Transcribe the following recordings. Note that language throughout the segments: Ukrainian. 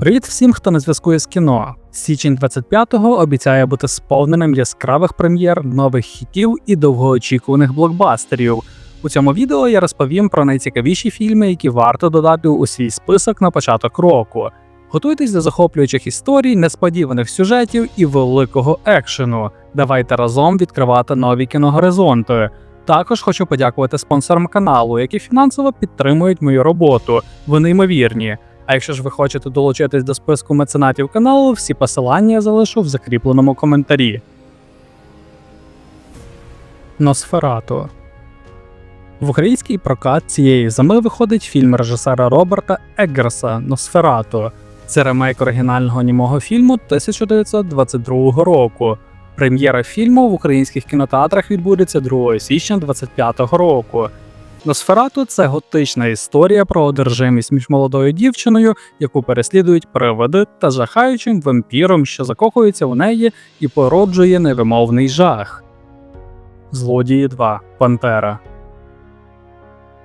Привіт всім, хто на зв'язку із кіно. Січень 25-го обіцяє бути сповненим яскравих прем'єр, нових хітів і довгоочікуваних блокбастерів. У цьому відео я розповім про найцікавіші фільми, які варто додати у свій список на початок року. Готуйтесь до захоплюючих історій, несподіваних сюжетів і великого екшену. Давайте разом відкривати нові кіногоризонти. Також хочу подякувати спонсорам каналу, які фінансово підтримують мою роботу. Вони ймовірні. А якщо ж ви хочете долучитись до списку меценатів каналу, всі посилання я залишу в закріпленому коментарі. Носферату в український прокат цієї зими виходить фільм режисера Роберта Еггерса Носферату. Це ремейк оригінального німого фільму 1922 року. Прем'єра фільму в українських кінотеатрах відбудеться 2 січня 2025 року. Носферату це готична історія про одержимість між молодою дівчиною, яку переслідують приводи, та жахаючим вампіром, що закохується у неї і породжує невимовний жах. Злодії 2. Пантера.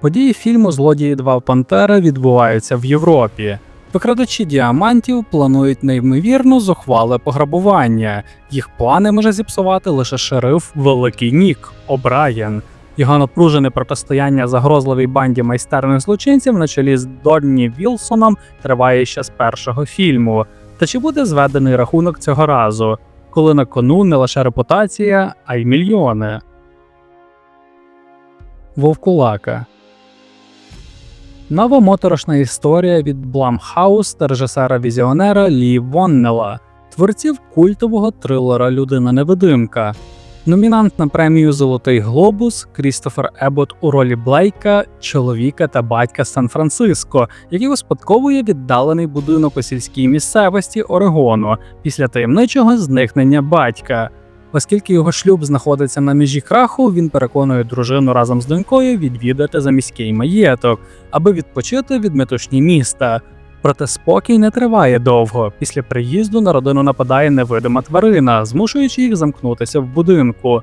Події фільму Злодії 2 Пантера відбуваються в Європі. Викрадачі діамантів планують неймовірно зухвале пограбування. Їх плани може зіпсувати лише шериф Великий Нік О'Брайен. Його напружене протистояння загрозливій банді майстерних злочинців на чолі з Донні Вілсоном триває ще з першого фільму. Та чи буде зведений рахунок цього разу, коли на кону не лише репутація, а й мільйони? Вовкулака Нова моторошна історія від Blumhouse та режисера візіонера Лі Воннела, творців культового трилера Людина невидимка. Номінант на премію Золотий Глобус Крістофер Ебот у ролі Блейка, чоловіка та батька Сан-Франциско, який успадковує віддалений будинок у сільській місцевості Орегону після таємничого зникнення батька. Оскільки його шлюб знаходиться на межі краху, він переконує дружину разом з донькою відвідати заміський маєток, аби відпочити від метушні міста. Проте спокій не триває довго. Після приїзду на родину нападає невидима тварина, змушуючи їх замкнутися в будинку.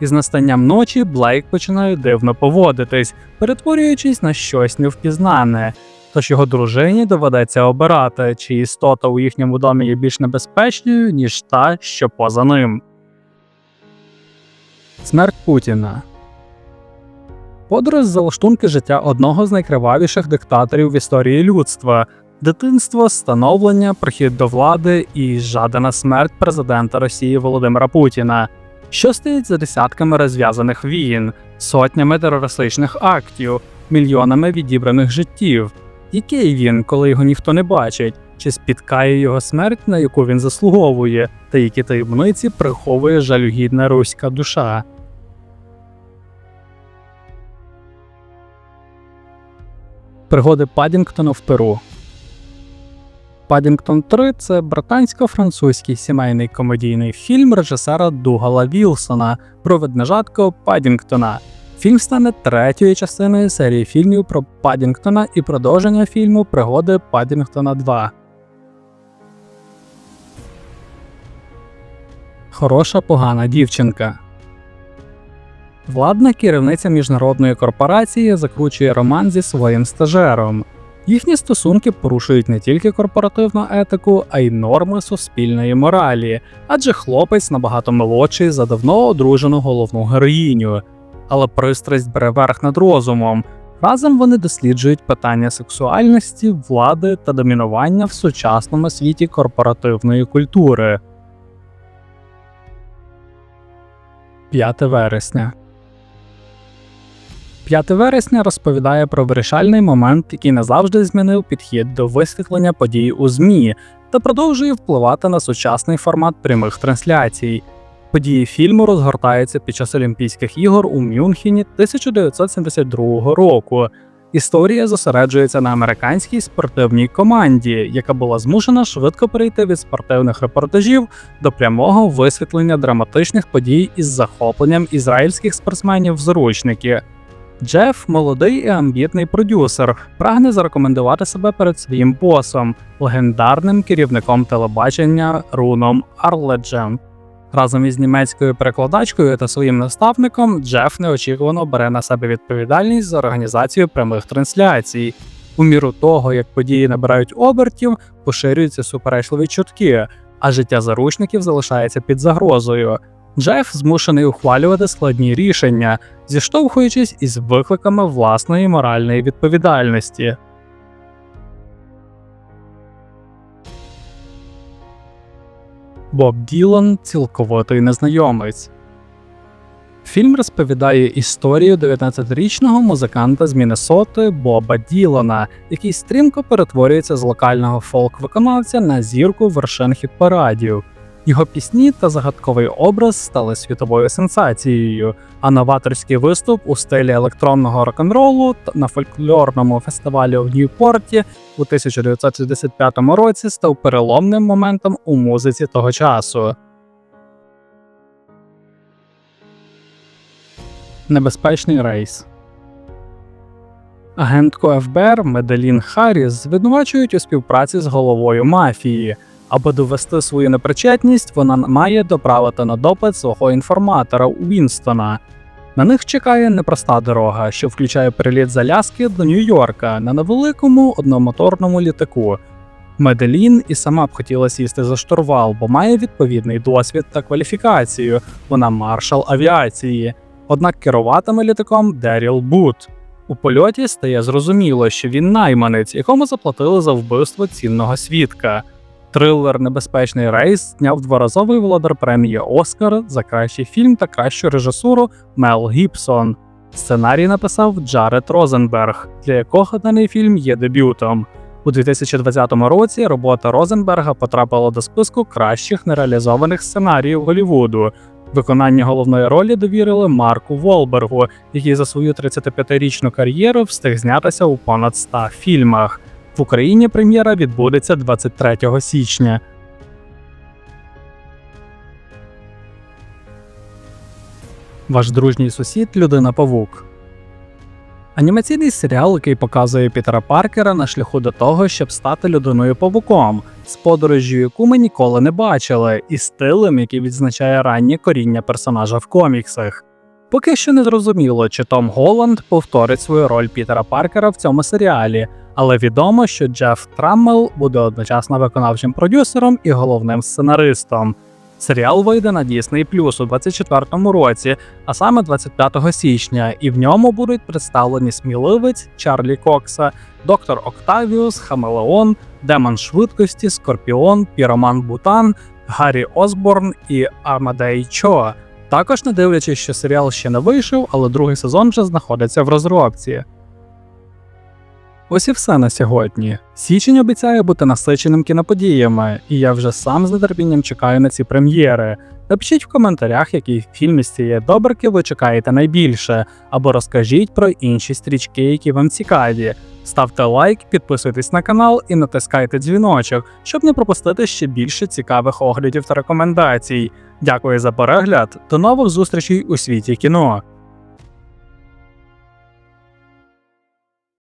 Із настанням ночі Блейк починає дивно поводитись, перетворюючись на щось невпізнане. Тож його дружині доведеться обирати, чи істота у їхньому домі є більш небезпечною, ніж та, що поза ним. Смерть Путіна Подорож залаштунки життя одного з найкривавіших диктаторів в історії людства, дитинство, становлення, прихід до влади і жадана смерть президента Росії Володимира Путіна, що стоїть за десятками розв'язаних війн, сотнями терористичних актів, мільйонами відібраних життів. Який він, коли його ніхто не бачить, чи спіткає його смерть, на яку він заслуговує, та які таємниці приховує жалюгідна руська душа. Пригоди Падінгтона в Перу. Падінгтон 3 це британсько-французький сімейний комедійний фільм режисера Дугала Вілсона про ведмежатко Падінгтона. Фільм стане третьою частиною серії фільмів про Падінгтона і продовження фільму Пригоди Падінгтона 2. Хороша погана дівчинка. Владна керівниця міжнародної корпорації закручує роман зі своїм стажером. Їхні стосунки порушують не тільки корпоративну етику, а й норми суспільної моралі, адже хлопець набагато молодший за давно одружену головну героїню. Але пристрасть бере верх над розумом. Разом вони досліджують питання сексуальності, влади та домінування в сучасному світі корпоративної культури. 5 вересня 5 вересня розповідає про вирішальний момент, який назавжди змінив підхід до висвітлення подій у ЗМІ та продовжує впливати на сучасний формат прямих трансляцій. Події фільму розгортаються під час Олімпійських ігор у Мюнхені 1972 року. Історія зосереджується на американській спортивній команді, яка була змушена швидко перейти від спортивних репортажів до прямого висвітлення драматичних подій із захопленням ізраїльських спортсменів в заручники. Джеф молодий і амбітний продюсер, прагне зарекомендувати себе перед своїм босом, легендарним керівником телебачення Руном Арледжем. Разом із німецькою перекладачкою та своїм наставником Джеф неочікувано бере на себе відповідальність за організацію прямих трансляцій. У міру того, як події набирають обертів, поширюються суперечливі чутки, а життя заручників залишається під загрозою. Джеф змушений ухвалювати складні рішення, зіштовхуючись із викликами власної моральної відповідальності. Боб Ділан цілковитий незнайомець. Фільм розповідає історію 19-річного музиканта з Міннесоти Боба Ділана, який стрімко перетворюється з локального фолк-виконавця на зірку вершин хіт-парадів. Його пісні та загадковий образ стали світовою сенсацією, а новаторський виступ у стилі електронного рок-н-ролу на фольклорному фестивалі в Ньюпорті у 1965 році став переломним моментом у музиці того часу. Небезпечний рейс. Агентку ФБР Меделін Харріс звинувачують у співпраці з головою мафії. Аби довести свою непричетність, вона має доправити на допит свого інформатора Уінстона. На них чекає непроста дорога, що включає приліт з Аляски до Нью-Йорка на невеликому одномоторному літаку. Меделін і сама б хотіла сісти за штурвал, бо має відповідний досвід та кваліфікацію. Вона маршал авіації. Однак керуватиме літаком Деріл Бут. У польоті стає зрозуміло, що він найманець, якому заплатили за вбивство цінного свідка. Трилер Небезпечний рейс зняв дворазовий володар премії Оскар за кращий фільм та кращу режисуру Мел Гібсон. Сценарій написав Джаред Розенберг, для якого даний фільм є дебютом. У 2020 році робота Розенберга потрапила до списку кращих нереалізованих сценаріїв Голлівуду. Виконання головної ролі довірили Марку Волбергу, який за свою 35-річну кар'єру встиг знятися у понад 100 фільмах. В Україні прем'єра відбудеться 23 січня. Ваш дружній сусід Людина Павук. Анімаційний серіал, який показує Пітера Паркера на шляху до того, щоб стати людиною павуком, з подорожжю, яку ми ніколи не бачили, і стилем, який відзначає раннє коріння персонажа в коміксах. Поки що не зрозуміло, чи Том Голланд повторить свою роль Пітера Паркера в цьому серіалі, але відомо, що Джеф Траммел буде одночасно виконавчим продюсером і головним сценаристом. Серіал вийде на Disney Plus у 2024 році, а саме 25 січня, і в ньому будуть представлені сміливець Чарлі Кокса, доктор Октавіус, Хамелеон, Демон швидкості, Скорпіон, Піроман Бутан, Гаррі Осборн і Амадей Чо. Також не дивлячись, що серіал ще не вийшов, але другий сезон вже знаходиться в розробці. Ось і все на сьогодні. Січень обіцяє бути насиченим кіноподіями, і я вже сам з нетерпінням чекаю на ці прем'єри. Напишіть в коментарях, який фільм із цієї добрки ви чекаєте найбільше, або розкажіть про інші стрічки, які вам цікаві. Ставте лайк, підписуйтесь на канал і натискайте дзвіночок, щоб не пропустити ще більше цікавих оглядів та рекомендацій. Дякую за перегляд, до нових зустрічей у світі кіно.